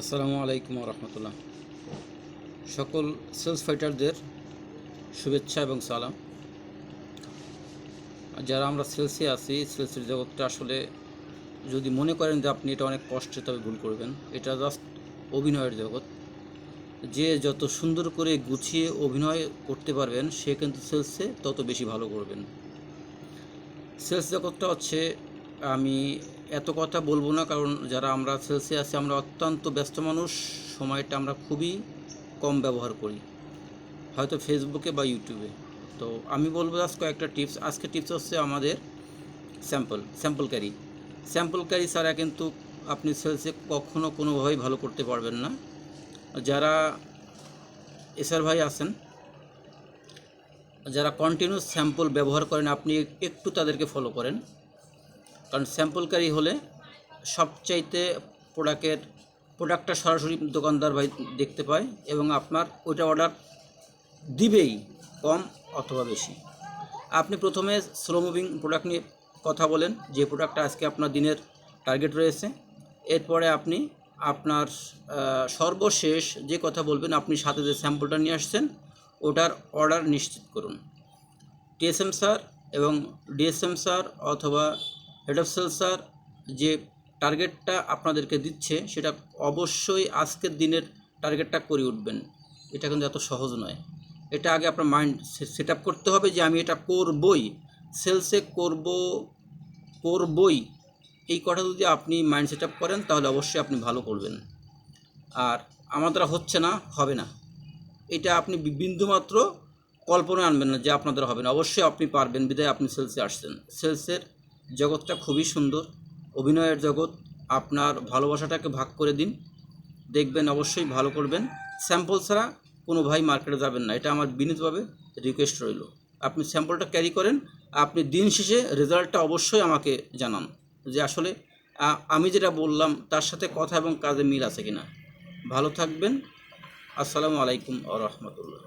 আসসালামু আলাইকুম রহমতুল্লাহ সকল সেলস ফাইটারদের শুভেচ্ছা এবং সালাম। যারা আমরা সেলসে আছি, সেলসের জগৎটা আসলে যদি মনে করেন যে আপনি এটা অনেক কষ্টে তবে ভুল করবেন, এটা জাস্ট অভিনয়ের জগৎ। যে যত সুন্দর করে গুছিয়ে অভিনয় করতে পারবেন, সে কিন্তু সেলসে তত বেশি ভালো করবেন। সেলস জগৎটা হচ্ছে আমি এত কথা বলব না, কারণ যারা আমরা সেলসে আছি, আমরা অত্যন্ত ব্যস্ত মানুষ। সময়টা আমরা খুবই কম ব্যবহার করি, হয়তো ফেসবুকে বা ইউটিউবে তো আমি বলব আজ কয়েকটা টিপস আজকে টিপস হচ্ছে আমাদের sample sample carry sample carry ছাড়া কিন্তু আপনি সেলসে কখনো কোনোভাবেই ভালো করতে পারবেন না। যারা এসআর ভাই আছেন, যারা কন্টিনিউ স্যাম্পল ব্যবহার করেন, আপনি একটু তাদেরকে ফলো করেন। কারণ স্যাম্পলকারী হলে সবচাইতে প্রোডাক্টের, প্রোডাক্টটা সরাসরি দোকানদার ভাই দেখতে পায় এবং আপনার ওইটা অর্ডার দিবেই কম অথবা বেশি। আপনি প্রথমে স্লো মুভিং প্রোডাক্ট নিয়ে কথা বলেন, যে প্রোডাক্টটা আজকে আপনার দিনের টার্গেট রয়েছে। এরপরে আপনি আপনার সর্বশেষ যে কথা বলবেন, আপনি সাথে যে স্যাম্পলটা নিয়ে আসছেন, ওটার অর্ডার নিশ্চিত করুন। টিএসএম স্যার এবং ডিএসএম স্যার অথবা হেড অফ সেল স্যার যে টার্গেটটা আপনাদেরকে দিচ্ছে, সেটা অবশ্যই আজকের দিনের টার্গেটটা করে উঠবেন। এটা কিন্তু এত সহজ নয়। এটা আগে আপনার মাইন্ড সেট আপ করতে হবে যে আমি এটা করবই। সেলসে করব, করবই। এই কথা যদি আপনি মাইন্ড সেট আপ করেন, তাহলে অবশ্যই আপনি ভালো করবেন। আর আমার দ্বারা হচ্ছে না, হবে না। এটা আপনি বিন্দুমাত্র কল্পনায় আনবেন না যে আপনাদের হবে না। অবশ্যই আপনি পারবেন, বিদায় আপনি সেলসে আসছেন। সেলসের জগৎটা খুবই সুন্দর। অভিনয়ের জগৎ, আপনার ভালোবাসাটাকে ভাগ করে দিন। দেখবেন, অবশ্যই ভালো করবেন। স্যাম্পল ছাড়া কোনো ভাই মার্কেটে যাবেন না। এটা আমার বিনীতভাবে রিকোয়েস্ট রইল। আপনি স্যাম্পলটা ক্যারি করেন। আপনি দিন শেষে রেজাল্টটা অবশ্যই আমাকে জানান যে আসলে আমি যেটা বললাম তার সাথে কথা এবং কাজে মিল আছে কিনা। ভালো থাকবেন। আসসালামু আলাইকুম আ রহমতুল্লাহ।